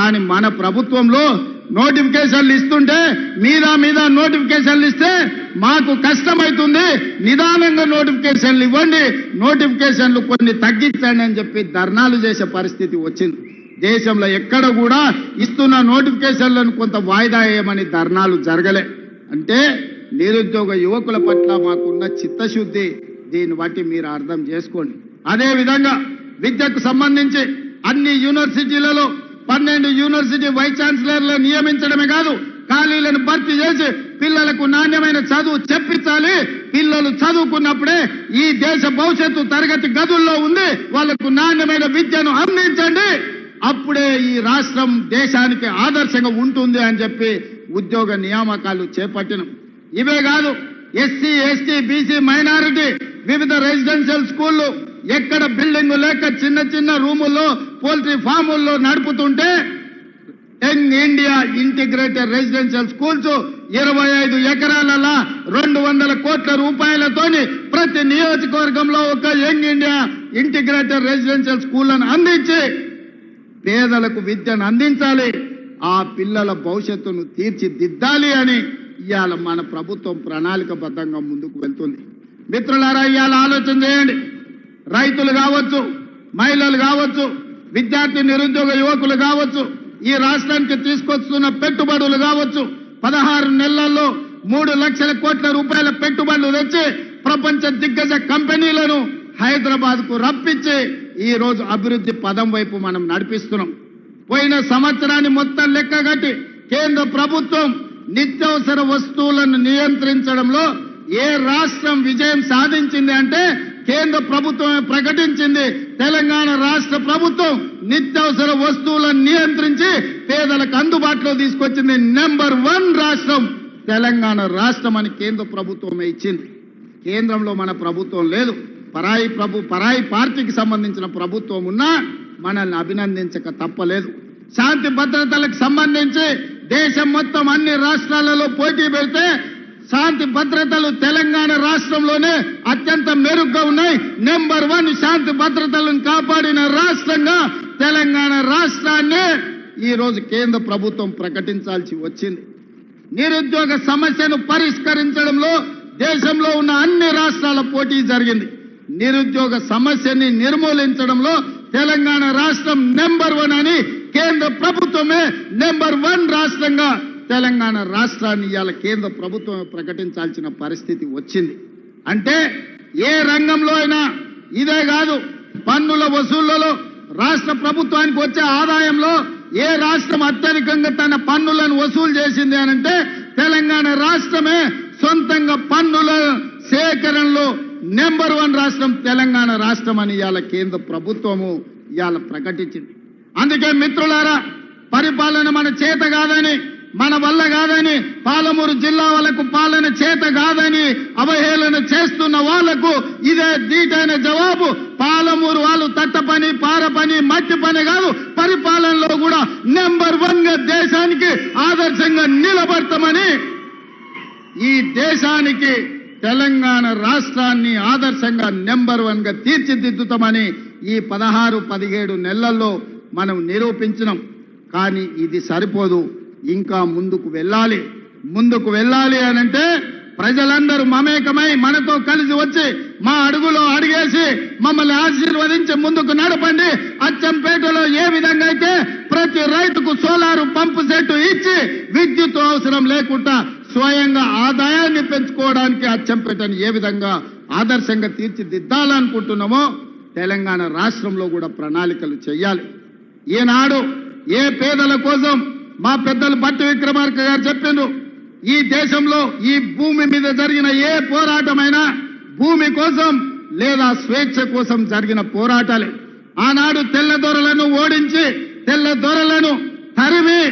కానీ మన ప్రభుత్వంలో నోటిఫికేషన్లు ఇస్తుంటే మీద మీద నోటిఫికేషన్లు ఇస్తే మాకు కష్టమవుతుంది నిదానంగా నోటిఫికేషన్లు ఇవ్వండి. నోటిఫికేషన్లు కొన్ని తగ్గించండి అని చెప్పి ధర్నాలు చేసే పరిస్థితి వచ్చింది. దేశంలో ఎక్కడ కూడా ఇస్తున్న నోటిఫికేషన్లను కొంత వాయిదా వేయమని ధర్నాలు జరగలే. అంటే నిరుద్యోగ యువకుల పట్ల మాకున్న చిత్తశుద్ధి దీన్ని బట్టి మీరు అర్థం చేసుకోండి. అదే విధంగా విద్యకు సంబంధించి అన్ని యూనివర్సిటీలలో పన్నెండు యూనివర్సిటీ వైస్ ఛాన్సలర్లు నియమించడమే కాదు ఖాళీలను భర్తీ చేసి పిల్లలకు నాణ్యమైన చదువు చెప్పించాలి పిల్లలు చదువుకున్నప్పుడే ఈ దేశ భవిష్యత్తు తరగతి గదుల్లో ఉంది. వాళ్ళకు నాణ్యమైన విద్యను అందించండి. అప్పుడే ఈ రాష్ట్రం దేశానికి ఆదర్శంగా ఉంటుంది అని చెప్పి ఉద్యోగ నియామకాలు చేపట్టిన. ఇవే కాదు ఎస్సీ ఎస్టీ బీసీ మైనారిటీ వివిధ రెసిడెన్షియల్ స్కూళ్ళు ఎక్కడ బిల్డింగ్ లేక చిన్న చిన్న రూముల్లో పోల్ట్రీ ఫాముల్లో నడుపుతుంటే young India integrated residential schools ఇరవై ఐదు ఎకరాలలో రెండు వందల కోట్ల రూపాయలతోని ప్రతి నియోజకవర్గంలో ఒక యంగ్ ఇండియా ఇంటిగ్రేటెడ్ రెసిడెన్షియల్ స్కూళ్ళను అందించి పేదలకు విద్యను అందించాలి. ఆ పిల్లల భవిష్యత్తును తీర్చిదిద్దాలి అని ఇవాళ మన ప్రభుత్వం ప్రణాళికబద్ధంగా ముందుకు వెళ్తుంది. మిత్రులారా ఇవాళ ఆలోచన చేయండి. రైతులు కావచ్చు మహిళలు కావచ్చు విద్యార్థి నిరుద్యోగ యువకులు కావచ్చు ఈ రాష్ట్రానికి తీసుకొస్తున్న పెట్టుబడులు కావచ్చు పదహారు నెలల్లో మూడు లక్షల కోట్ల రూపాయల పెట్టుబడులు తెచ్చి ప్రపంచ దిగ్గజ కంపెనీలను హైదరాబాద్కు రప్పించి ఈ రోజు అభివృద్ధి పదం వైపు మనం నడిపిస్తున్నాం. పోయిన సంవత్సరాన్ని మొత్తం లెక్కగట్టి కేంద్ర ప్రభుత్వం నిత్యావసర వస్తువులను నియంత్రించడంలో ఏ రాష్ట్రం విజయం సాధించింది అంటే కేంద్ర ప్రభుత్వం ప్రకటించింది. తెలంగాణ రాష్ట్ర ప్రభుత్వం నిత్యావసర వస్తువులను నియంత్రించి పేదలకు అందుబాటులో తీసుకొచ్చింది నెంబర్ వన్ రాష్ట్రం. తెలంగాణ రాష్ట్రం అని కేంద్ర ప్రభుత్వమే ఇచ్చింది. కేంద్రంలో మన ప్రభుత్వం లేదు. పరాయి ప్రభు పరాయి పార్టీకి సంబంధించిన ప్రభుత్వం ఉన్నా మనల్ని అభినందించక తప్పలేదు. శాంతి భద్రతలకు సంబంధించి దేశం మొత్తం అన్ని రాష్ట్రాలలో పోటీ పెడితే శాంతి భద్రతలు తెలంగాణ రాష్ట్రంలోనే అత్యంత మెరుగ్గా ఉన్నాయి. నెంబర్ వన్ శాంతి భద్రతలను కాపాడిన రాష్ట్రంగా తెలంగాణ రాష్ట్రాన్ని ఈరోజు కేంద్ర ప్రభుత్వం ప్రకటించాల్సి వచ్చింది. నిరుద్యోగ సమస్యను పరిష్కరించడంలో దేశంలో ఉన్న అన్ని రాష్ట్రాల పోటీ జరిగింది. నిరుద్యోగ సమస్యని నిర్మూలించడంలో తెలంగాణ రాష్ట్రం నెంబర్ వన్ అని కేంద్ర ప్రభుత్వమే నెంబర్ వన్ రాష్ట్రంగా తెలంగాణ రాష్ట్రాన్ని ఇవాళ కేంద్ర ప్రభుత్వం ప్రకటించాల్సిన పరిస్థితి వచ్చింది. అంటే ఏ రంగంలో అయినా ఇదే కాదు పన్నుల వసూళ్ళలో రాష్ట్ర ప్రభుత్వానికి వచ్చే ఆదాయంలో ఏ రాష్ట్రం అత్యధికంగా తన పన్నులను వసూలు చేసింది అనంటే తెలంగాణ రాష్ట్రమే సొంతంగా పన్నుల సేకరణలో నెంబర్ వన్ రాష్ట్రం తెలంగాణ రాష్ట్రం అని ఇవాళ కేంద్ర ప్రభుత్వము ఇవాళ ప్రకటించింది. అందుకే మిత్రులారా పరిపాలన మన చేత కాదని మన వల్ల కాదని పాలమూరు జిల్లా వాళ్ళకు పాలన చేత కాదని అవహేళన చేస్తున్న వాళ్ళకు ఇదే దీటైన జవాబు. పాలమూరు వాళ్ళు తట్ట పని పార పని మట్టి పని కాదు పరిపాలనలో కూడా నెంబర్ వన్గా దేశానికి ఆదర్శంగా నిలబడతామని ఈ దేశానికి తెలంగాణ రాష్ట్రాన్ని ఆదర్శంగా నెంబర్ వన్గా తీర్చిదిద్దుతామని ఈ పదహారు పదిహేడు నెలల్లో మనం నిరూపించినాం. కానీ ఇది సరిపోదు. ఇంకా ముందుకు వెళ్ళాలి. ముందుకు వెళ్ళాలి అనంటే ప్రజలందరూ మమేకమై మనతో కలిసి వచ్చి మా అడుగులో అడిగేసి మమ్మల్ని ఆశీర్వదించి ముందుకు నడపండి. అచ్చంపేటలో ఏ విధంగా అయితే ప్రతి రైతుకు సోలారు పంపు సెట్ ఇచ్చి విద్యుత్ అవసరం లేకుండా స్వయంగా ఆదాయాన్ని పెంచుకోవడానికి అచ్చంపేటను ఏ విధంగా ఆదర్శంగా తీర్చిదిద్దాలనుకుంటున్నామో తెలంగాణ రాష్ట్రంలో కూడా ప్రణాళికలు చేయాలి. ఈనాడు ఏ పేదల కోసం మా పెద్దలు బట్టి విక్రమార్క గారు చెప్పిండు ఈ దేశంలో ఈ భూమి మీద జరిగిన ఏ పోరాటమైనా భూమి కోసం లేదా స్వేచ్ఛ కోసం జరిగిన పోరాటాలే. ఆనాడు తెల్ల దొరలను ఓడించి తెల్ల దొరలను తరిమి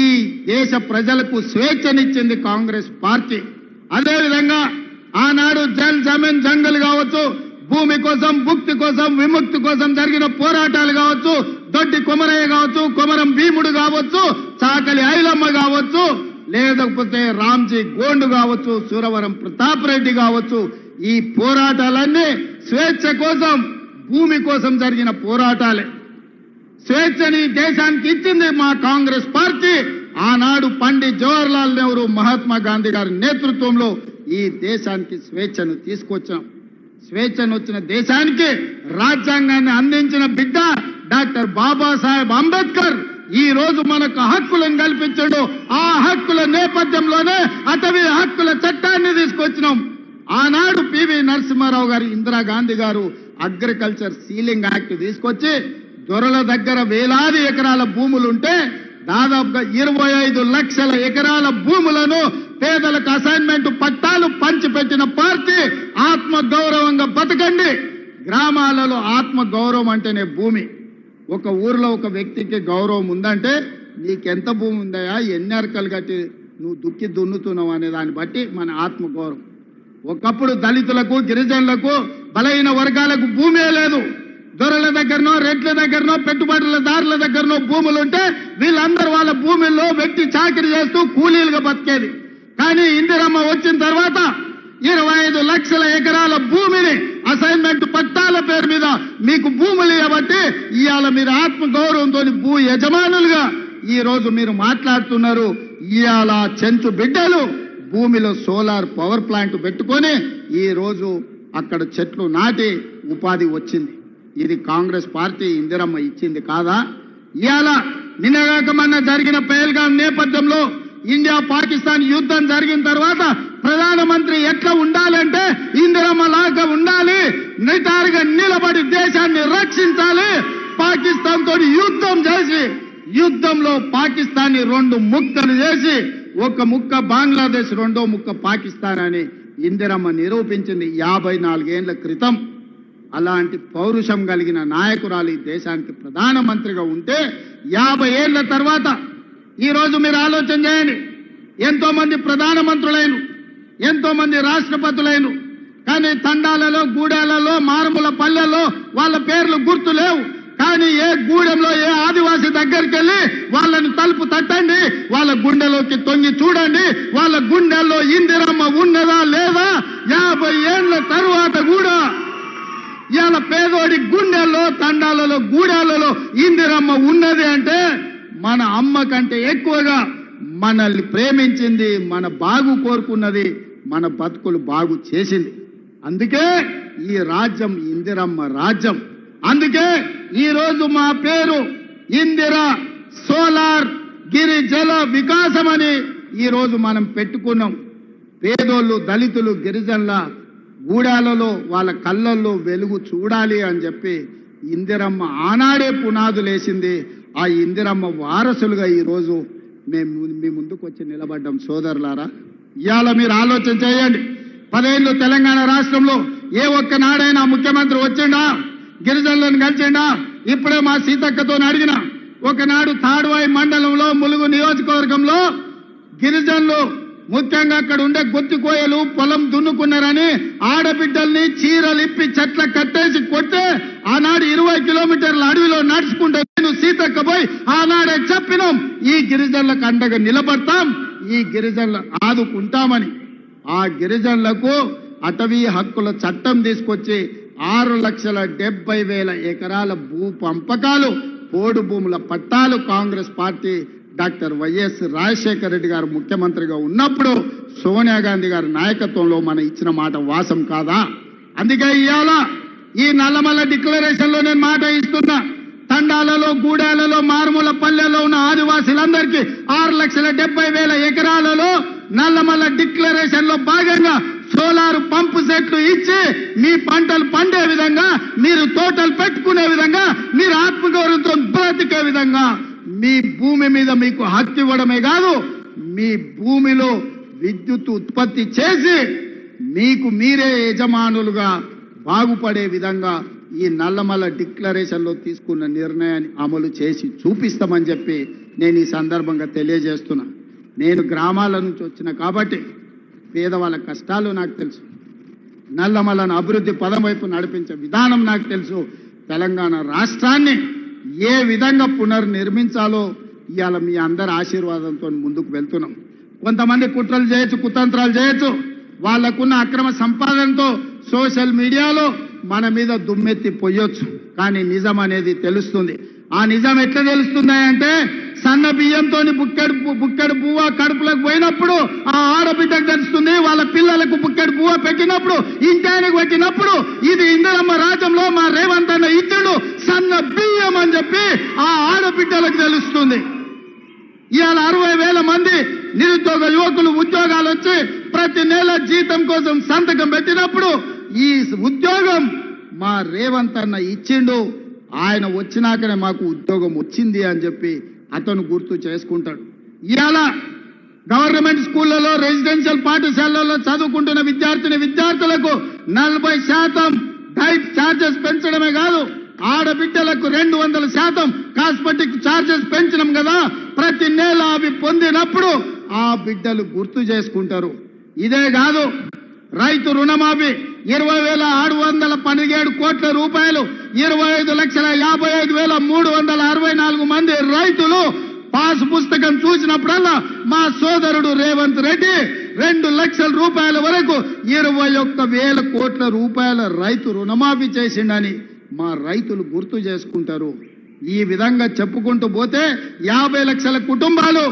ఈ దేశ ప్రజలకు స్వేచ్ఛనిచ్చింది కాంగ్రెస్ పార్టీ. అదేవిధంగా ఆనాడు జల్ జమీన్ జంగల్ కావచ్చు భూమి కోసం భుక్తి కోసం విముక్తి కోసం జరిగిన పోరాటాలు కావచ్చు దొడ్డి కొమరయ్య కావచ్చు కొమరం భీముడు కావచ్చు చాకలి ఐలమ్మ కావచ్చు లేకపోతే రామ్జీ గోండు కావచ్చు సూరవరం ప్రతాప్ రెడ్డి కావచ్చు. ఈ పోరాటాలన్నీ స్వేచ్ఛ కోసం భూమి కోసం జరిగిన పోరాటాలే. స్వేచ్ఛని దేశానికి ఇచ్చింది మా కాంగ్రెస్ పార్టీ. ఆనాడు పండిత్ జవహర్లాల్ నెహ్రూ మహాత్మా గాంధీ గారి నేతృత్వంలో ఈ దేశానికి స్వేచ్ఛను తీసుకొచ్చాం. స్వేచ్ఛను వచ్చిన దేశానికి రాజ్యాంగాన్ని అందించిన బిడ్డ డాక్టర్ బాబాసాహెబ్ అంబేద్కర్ ఈ రోజు మనకు హక్కులను కల్పించాడు. ఆ హక్కుల నేపథ్యంలోనే అటవీ హక్కుల చట్టాన్ని తీసుకొచ్చినాం. ఆనాడు పివి నరసింహారావు గారు ఇందిరాగాంధీ గారు అగ్రికల్చర్ సీలింగ్ యాక్ట్ తీసుకొచ్చి దొరల దగ్గర వేలాది ఎకరాల భూములుంటే దాదాపుగా ఇరవై ఐదు లక్షల ఎకరాల భూములను పేదలకు అసైన్మెంట్ పట్టాలు పంచిపెట్టిన పార్టీ ఆత్మ గౌరవంగా బతకండి. గ్రామాలలో ఆత్మ గౌరవం అంటేనే భూమి. ఒక ఊర్లో ఒక వ్యక్తికి గౌరవం ఉందంటే నీకెంత భూమి ఉందయా ఎన్ని అరకలు కట్టి నువ్వు దుక్కి దున్నుతున్నావు అనే దాన్ని బట్టి మన ఆత్మ గౌరవం. ఒకప్పుడు దళితులకు గిరిజనులకు బలహీన వర్గాలకు భూమే లేదు. దొరల దగ్గరనో రెడ్ల దగ్గరనో పెట్టుబడుల దారుల దగ్గరనో భూములు ఉంటే వీళ్ళందరూ వాళ్ళ భూముల్లో వ్యక్తి చాకరీ చేస్తూ కూలీలుగా బతికేది. కానీ ఇందిరమ్మ వచ్చిన తర్వాత ఇరవై ఐదు లక్షల ఎకరాల భూమిని అసైన్మెంట్ పట్టాల పేరు మీద మీకు భూములు ఇవ్వబట్టి ఇవాళ మీరు ఆత్మ గౌరవంతో భూ యజమానులుగా ఈ రోజు మీరు మాట్లాడుతున్నారు. ఇవాళ చెంచు బిడ్డలు భూమిలో సోలార్ పవర్ ప్లాంట్ పెట్టుకొని ఈ రోజు అక్కడ చెట్లు నాటి ఉపాధి వచ్చింది. ఇది కాంగ్రెస్ పార్టీ ఇందిరమ్మ ఇచ్చింది కాదా? ఇవాళ నిన్నగాక మొన్న జరిగిన పేల్గాం నేపథ్యంలో ఇండియా పాకిస్తాన్ యుద్ధం జరిగిన తర్వాత ప్రధానమంత్రి ఎట్లా ఉండాలంటే ఈ నిటారుగా నిలబడి దేశాన్ని రక్షించాలి. పాకిస్తాన్ తోటి యుద్ధం చేసి యుద్ధంలో పాకిస్తాన్ రెండు ముక్కలు చేసి ఒక ముక్క బంగ్లాదేశ్ రెండో ముక్క పాకిస్తాన్ అని ఇందిరమ్మ నిరూపించింది యాభై నాలుగేళ్ళ క్రితం. అలాంటి పౌరుషం కలిగిన నాయకురాలు ఈ దేశానికి ప్రధానమంత్రిగా ఉంటే యాభై ఏళ్ళ తర్వాత ఈ రోజు మీరు ఆలోచన చేయండి. ఎంతో మంది ప్రధానమంత్రులైన ఎంతో మంది రాష్ట్రపతులైన కానీ తండాలలో గూడాలలో మారుమూల పల్లెల్లో వాళ్ళ పేర్లు గుర్తు లేవు. కానీ ఏ గూడెంలో ఏ ఆదివాసి దగ్గరికి వెళ్ళి వాళ్ళని తలుపు తట్టండి వాళ్ళ గుండెలోకి తొంగి చూడండి వాళ్ళ గుండెల్లో ఇందిరమ్మ ఉన్నదా లేదా యాభై ఏళ్ళ తరువాత కూడా ఇవాళ పేదోడి గుండెల్లో తండాలలో గూడాలలో ఇందిరమ్మ ఉన్నది అంటే మన అమ్మ కంటే ఎక్కువగా మనల్ని ప్రేమించింది మన బాగు కోరుకున్నది మన బతుకులు బాగు చేసింది. అందుకే ఈ రాజ్యం ఇందిరమ్మ రాజ్యం. అందుకే ఈ రోజు మా పేరు ఇందిర సోలార్ గిరిజల వికాసం అని ఈ రోజు మనం పెట్టుకున్నాం. పేదోళ్ళు దళితులు గిరిజనుల గూడాలలో వాళ్ళ కళ్ళల్లో వెలుగు చూడాలి అని చెప్పి ఇందిరమ్మ ఆనాడే పునాదులేసింది. ఆ ఇందిరమ్మ వారసులుగా ఈరోజు మేము మీ ముందుకు వచ్చి నిలబడ్డాం సోదరులారా. ఇవాళ మీరు ఆలోచన చేయండి. పదేళ్ళు తెలంగాణ రాష్ట్రంలో ఏ ఒక్క నాడైనా ముఖ్యమంత్రి వచ్చిండా? గిరిజనులను కలిసిండా? ఇప్పుడే మా సీతక్కతో అడిగిన. ఒకనాడు తాడువాయి మండలంలో ములుగు నియోజకవర్గంలో గిరిజనులు ముఖ్యంగా అక్కడ ఉండే గొత్తి కోయలు పొలం దున్నుకున్నారని ఆడబిడ్డల్ని చీరలు ఇప్పి చెట్ల కట్టేసి కొట్టే ఆనాడు ఇరవై కిలోమీటర్ల అడవిలో నడుచుకుంటే నేను సీతక్క పోయి ఆనాడే చెప్పినాం. ఈ గిరిజనులకు అండగా నిలబడతాం. ఈ గిరిజనులు ఆదుకుంటామని. ఆ గిరిజనులకు అటవీ హక్కుల చట్టం తీసుకొచ్చి ఆరు లక్షల డెబ్బై వేల ఎకరాల భూ పంపకాలు పోడు భూముల పట్టాలు Congress party doctor YS Rajasekhara Reddy garu ముఖ్యమంత్రిగా ఉన్నప్పుడు సోనియా గాంధీ గారి నాయకత్వంలో మన ఇచ్చిన మాట వాసం కాదా? అందుకే ఇవాళ ఈ నల్లమల్ల డిక్లరేషన్లో నేను మాట ఇస్తున్నా. తండాలలో గూడాలలో మారుమూల పల్లెల్లో ఉన్న ఆదివాసులందరికీ ఆరు లక్షల డెబ్బై వేల ఎకరాలలో నల్లమల్ల డిక్లరేషన్లో భాగంగా సోలార్ పంపు సెట్లు ఇచ్చి మీ పంటలు పండే విధంగా మీరు తోటలు పెట్టుకునే విధంగా మీరు ఆత్మగౌరవంతో బ్రతికే విధంగా మీ భూమి మీద మీకు హక్కు ఇవ్వడమే కాదు మీ భూమిలో విద్యుత్ ఉత్పత్తి చేసి మీకు మీరే యజమానులుగా బాగుపడే విధంగా ఈ నల్లమల్ల డిక్లరేషన్లో తీసుకున్న నిర్ణయాన్ని అమలు చేసి చూపిస్తామని చెప్పి నేను ఈ సందర్భంగా తెలియజేస్తున్నా. నేను గ్రామాల నుంచి వచ్చిన కాబట్టి పేదవాళ్ళ కష్టాలు నాకు తెలుసు. నల్లమలను అభివృద్ధి పదం వైపు నడిపించే విధానం నాకు తెలుసు. తెలంగాణ రాష్ట్రాన్ని ఏ విధంగా పునర్నిర్మించాలో ఇవాళ మీ అందరి ఆశీర్వాదంతో ముందుకు వెళ్తున్నాం. కొంతమంది కుట్రలు చేయొచ్చు కుతంత్రాలు చేయొచ్చు. వాళ్ళకున్న అక్రమ సంపాదనతో సోషల్ మీడియాలో మన మీద దుమ్మెత్తి పొయ్యొచ్చు. కానీ నిజం అనేది తెలుస్తుంది. ఆ నిజం ఎట్లా తెలుస్తుందంటే సన్న బియ్యంతో బుక్కెడు బుక్కెడు పువ్వ కడుపులకు పోయినప్పుడు ఆ ఆడబిడ్డకు తెలుస్తుంది వాళ్ళ పిల్లలకు బుక్కెడు పువ్వ పెట్టినప్పుడు ఇంటాయనకు పెట్టినప్పుడు ఇది ఇందిరమ్మ రాజ్యంలో మా రేవంత్ అన్న ఇచ్చాడు సన్న బియ్యం అని చెప్పి ఆ ఆడబిడ్డలకు తెలుస్తుంది. ఇవాళ అరవై వేల మంది నిరుద్యోగ యువకులు ఉద్యోగాలు వచ్చి ప్రతి నెల జీతం కోసం సంతకం పెట్టినప్పుడు ఈ ఉద్యోగం మా రేవంత్ అన్న ఇచ్చిండు ఆయన వచ్చినాకనే మాకు ఉద్యోగం వచ్చింది అని చెప్పి అతను గుర్తు చేసుకుంటాడు. ఇవాళ గవర్నమెంట్ స్కూళ్ళలో రెసిడెన్షియల్ పాఠశాలల్లో చదువుకుంటున్న విద్యార్థిని విద్యార్థులకు నలభై శాతం డైట్ ఛార్జెస్ పెంచడమే కాదు ఆడబిడ్డలకు రెండు వందల శాతం కాస్మెటిక్ ఛార్జెస్ పెంచినాం కదా ప్రతి నెల అవి పొందినప్పుడు ఆ బిడ్డలు గుర్తు చేసుకుంటారు. ఇదే కాదు రైతు రుణమాఫీ ఇరవై వేల ఆరు వందల పదిహేడు కోట్ల రూపాయలు ఇరవై ఐదు లక్షల యాభై ఐదు వేల మూడు వందల అరవై నాలుగు మంది రైతులు పాస్ పుస్తకం చూసినప్పుడల్లా మా సోదరుడు రేవంత్ రెడ్డి రెండు లక్షల రూపాయల వరకు ఇరవై ఒక్క వేల కోట్ల రూపాయల రైతు రుణమాఫీ చేసిండని మా రైతులు గుర్తు చేసుకుంటారు. ఈ విధంగా చెప్పుకుంటూ పోతే యాభై లక్షల కుటుంబాలు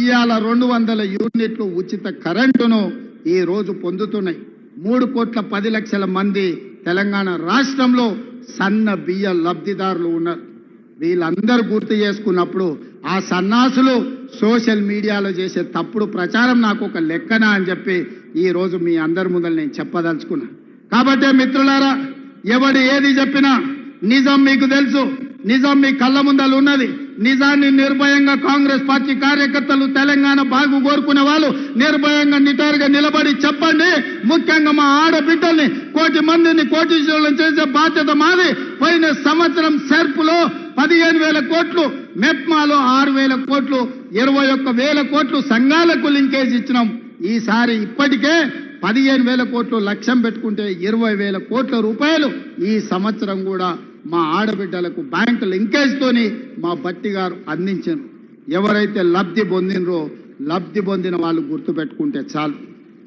ఇవాళ రెండు వందల యూనిట్లు ఉచిత కరెంటును ఈ రోజు పొందుతున్నాయి. మూడు కోట్ల పది లక్షల మంది తెలంగాణ రాష్ట్రంలో సన్న బియ్య లబ్ధిదారులు ఉన్నారు. వీళ్ళందరూ గుర్తు చేసుకున్నప్పుడు ఆ సన్నాసులు సోషల్ మీడియాలో చేసే తప్పుడు ప్రచారం నాకు ఒక లెక్కన అని చెప్పి ఈరోజు మీ అందరి ముందర నేను చెప్పదలుచుకున్నా. కాబట్టి మిత్రులారా ఎవడు ఏది చెప్పినా నిజం మీకు తెలుసు నిజం మీ కళ్ళ ముందలు ఉన్నది. నిజాన్ని నిర్భయంగా కాంగ్రెస్ పార్టీ కార్యకర్తలు తెలంగాణ బాగు కోరుకునే వాళ్ళు నిర్భయంగా నిటారుగా నిలబడి చెప్పండి. ముఖ్యంగా మా ఆడబిడ్డల్ని కోటి మందిని కోటీశ్వరులను చేసే బాధ్యత మాది. పోయిన సంవత్సరం సెర్పులో పదిహేను వేల కోట్లు మెప్మాలో ఆరు వేల కోట్లు ఇరవై ఒక్క వేల కోట్లు సంఘాలకు లింకేజ్ ఇచ్చినాం. ఈసారి ఇప్పటికే పదిహేను వేల కోట్లు లక్ష్యం పెట్టుకుంటే ఇరవై వేల కోట్ల రూపాయలు ఈ సంవత్సరం కూడా మా ఆడబిడ్డలకు బ్యాంకు లింకేజ్తోని మా బట్టి గారు అందించారు. ఎవరైతే లబ్ధి పొందినరో లబ్ధి పొందిన వాళ్ళు గుర్తుపెట్టుకుంటే చాలు.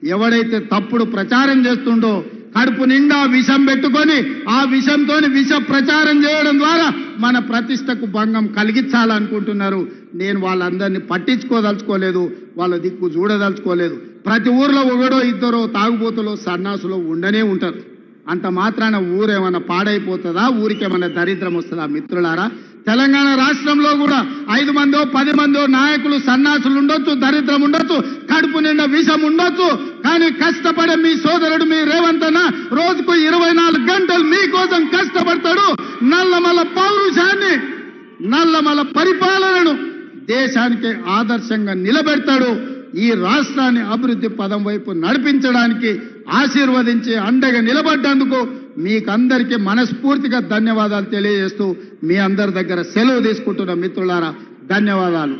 ఎవడైతే తప్పుడు ప్రచారం చేస్తుండో కడుపు నిండా విషం పెట్టుకొని ఆ విషంతో విష ప్రచారం చేయడం ద్వారా మన ప్రతిష్టకు భంగం కలిగించాలనుకుంటున్నారు. నేను వాళ్ళందరినీ పట్టించుకోదలుచుకోలేదు వాళ్ళ దిక్కు చూడదలుచుకోలేదు. ప్రతి ఊర్లో ఒకడో ఇద్దరో తాగుబోతులో సన్నాసులో ఉండనే ఉంటారు. అంత మాత్రాన ఊరేమన్నా పాడైపోతుందా? ఊరికేమన్నా దరిద్రం వస్తుందా మిత్రులారా? తెలంగాణ రాష్ట్రంలో కూడా ఐదు మందో పది మందో నాయకులు సన్నాసులు ఉండొచ్చు దరిద్రం ఉండొచ్చు కడుపు నిండా విషం ఉండొచ్చు కానీ కష్టపడే మీ సోదరుడు మీ రేవంత్ అన్న రోజుకు ఇరవై నాలుగు గంటలు మీకోసం కష్టపడతాడు. నల్లమల పౌరుషాన్ని నల్లమల పరిపాలనను దేశానికి ఆదర్శంగా నిలబెడతాడు. ఈ రాష్ట్రాన్ని అభివృద్ధి పదం వైపు నడిపించడానికి ఆశీర్వదించి అండగా నిలబడ్డందుకు మీకందరికీ మనస్ఫూర్తిగా ధన్యవాదాలు తెలియజేస్తూ మీ అందరి దగ్గర సెలవు తీసుకుంటున్న మిత్రులారా ధన్యవాదాలు.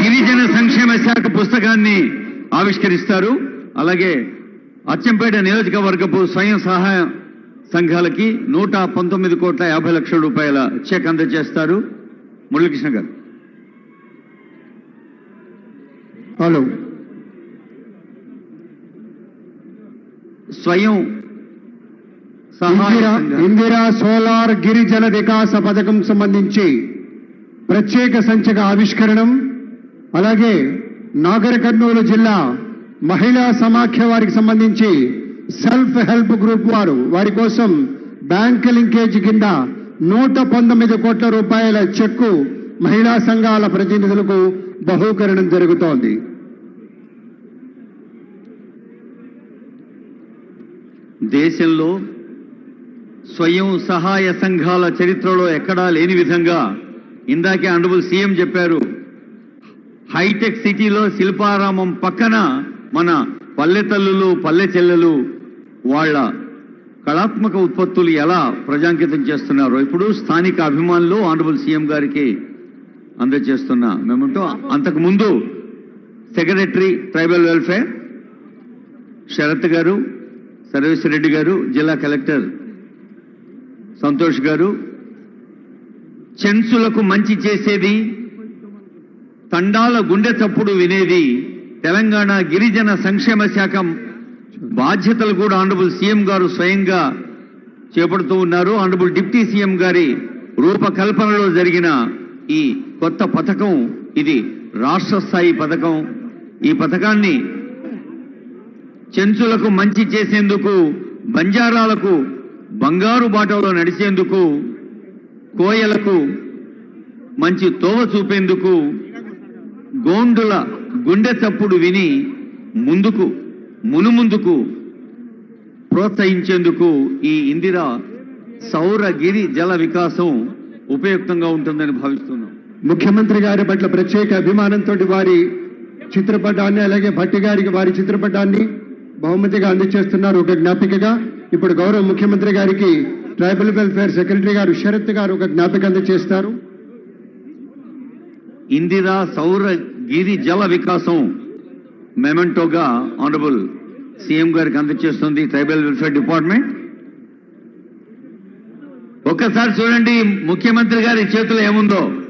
గిరిజన సంక్షేమ శాఖ పుస్తకాన్ని ఆవిష్కరిస్తారు. అలాగే అచ్చంపేట నియోజకవర్గపు స్వయం సహాయం సంఘాలకి నూట పంతొమ్మిది కోట్ల యాభై లక్షల రూపాయల చెక్ అందజేస్తారు మురళీకృష్ణ గారు హలో స్వయం సహాయ ఇందిరా సంఘాలు. ఇందిరా సోలార్ గిరిజన వికాస పథకం సంబంధించి ప్రత్యేక సంచిక ఆవిష్కరణం అలాగే నాగర్ కర్నూలు జిల్లా మహిళా సమాఖ్య వారికి సంబంధించి సెల్ఫ్ హెల్ప్ గ్రూప్ వారు వారి కోసం బ్యాంక్ లింకేజ్ కింద నూట పంతొమ్మిది కోట్ల రూపాయల చెక్కు మహిళా సంఘాల ప్రతినిధులకు బహూకరణం జరుగుతోంది. దేశంలో స్వయం సహాయ సంఘాల చరిత్రలో ఎక్కడా లేని విధంగా ఇందాకే అండబుల్ సీఎం చెప్పారు హైటెక్ సిటీలో శిల్పారామం పక్కన మన పల్లె తల్లులు పల్లె చెల్లెలు వాళ్ళ కళాత్మక ఉత్పత్తులు ఎలా ప్రజాంకితం చేస్తున్నారో ఇప్పుడు స్థానిక అభిమానులు ఆనరబుల్ సీఎం గారికి అందజేస్తున్న మేమంటూ అంతకుముందు సెక్రటరీ ట్రైబల్ వెల్ఫేర్ శరత్ గారు సర్వేశ్వరరెడ్డి గారు జిల్లా కలెక్టర్ సంతోష్ గారు. చెన్సులకు మంచి చేసేది తండాల గుండె తప్పుడు వినేది తెలంగాణ గిరిజన సంక్షేమ శాఖ బాధ్యతలు కూడా ఆనరబుల్ సీఎం గారు స్వయంగా చేపడుతూ ఉన్నారు. ఆనరబుల్ డిప్టీ సీఎం గారి రూపకల్పనలో జరిగిన ఈ కొత్త పథకం ఇది రాష్ట్ర స్థాయి పథకం. ఈ పథకాన్ని చెంచులకు మంచి చేసేందుకు బంజారాలకు బంగారు బాటలో నడిచేందుకు కోయలకు మంచి తోవ చూపేందుకు గోండుల గుండె చప్పుడు విని ముందుకు మునుముందుకు ప్రోత్సహించేందుకు ఈ ఇందిరా సౌరగిరి జల వికాసం ఉపయుక్తంగా ఉంటుందని భావిస్తున్నాం. ముఖ్యమంత్రి గారి పట్ల ప్రత్యేక అభిమానంతో వారి చిత్రపటాన్ని అలాగే భట్టి గారికి వారి చిత్రపటాన్ని బహుమతిగా అందజేస్తున్నారు ఒక జ్ఞాపికగా. ఇప్పుడు గౌరవ ముఖ్యమంత్రి గారికి ట్రైబల్ వెల్ఫేర్ సెక్రటరీ గారు శరత్ గారు ఒక జ్ఞాపిక అందజేస్తారు. ఇందిరా సౌర గిరి జల వికాసం మెమెంటోగా ఆనరబుల్ సీఎం గారికి అందజేస్తుంది ట్రైబల్ వెల్ఫేర్ డిపార్ట్మెంట్. ఒక్కసారి చూడండి ముఖ్యమంత్రి గారి చేతిలో ఏముందో?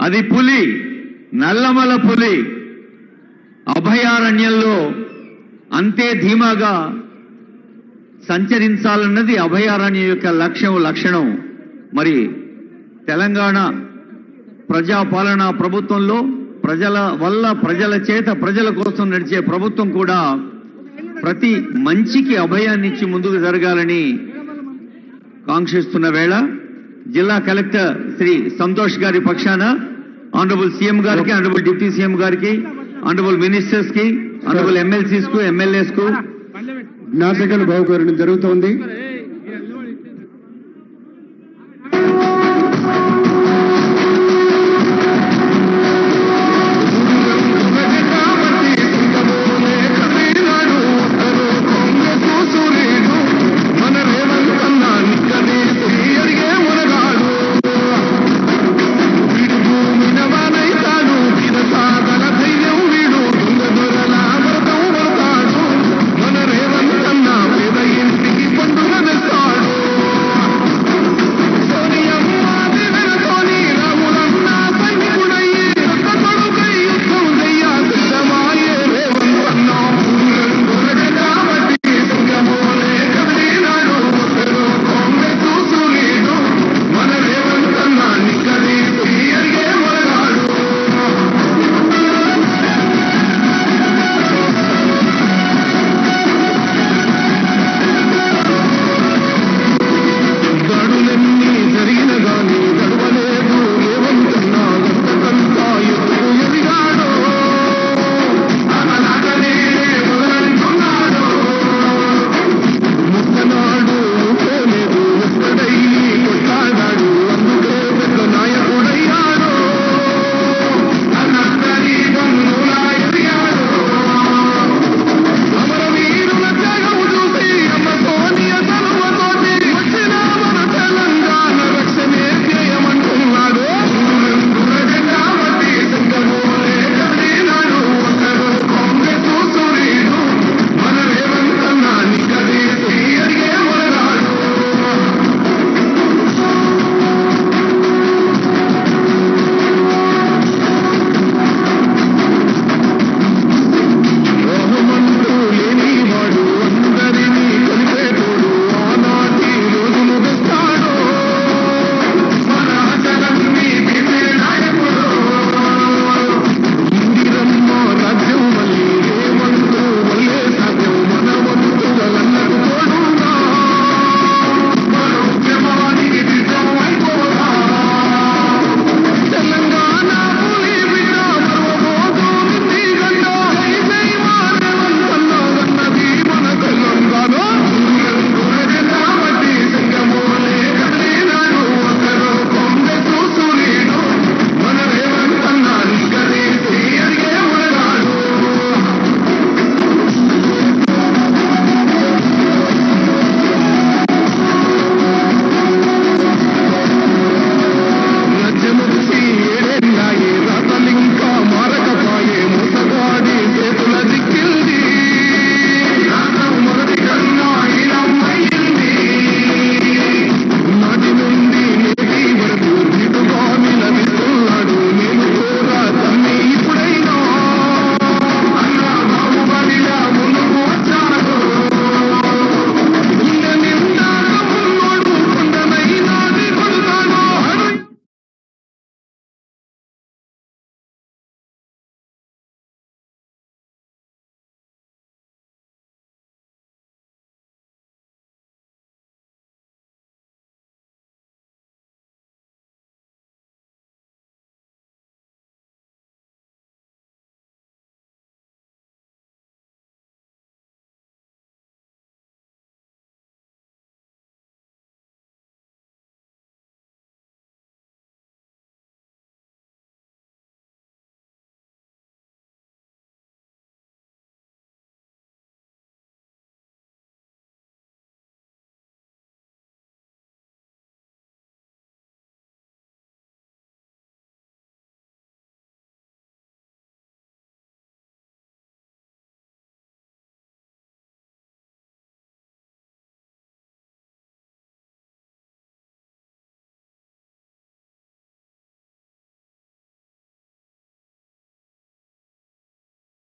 అది పులి నల్లమల పులి. అభయారణ్యంలో అంతే ధీమాగా సంచరించాలన్నది అభయారణ్యం యొక్క లక్ష్యం లక్షణం. మరి తెలంగాణ ప్రజాపాలన ప్రభుత్వంలో ప్రజల వల్ల ప్రజల చేత ప్రజల కోసం నడిచే ప్రభుత్వం కూడా ప్రతి మంచికి అభయాన్ని ఇచ్చి ముందుకు జరగాలని కాంక్షిస్తున్న వేళ జిల్లా కలెక్టర్ శ్రీ సంతోష్ గారి పక్షాన ఆనరబుల్ సీఎం గారికి ఆనరబుల్ డిప్యూటీ సీఎం గారికి ఆనరబుల్ మినిస్టర్స్కి ఆనరబుల్ ఎమ్మెల్సీస్కు ఎమ్మెల్యేస్కు జ్ఞాపికలు బహుకరణం జరుగుతోంది.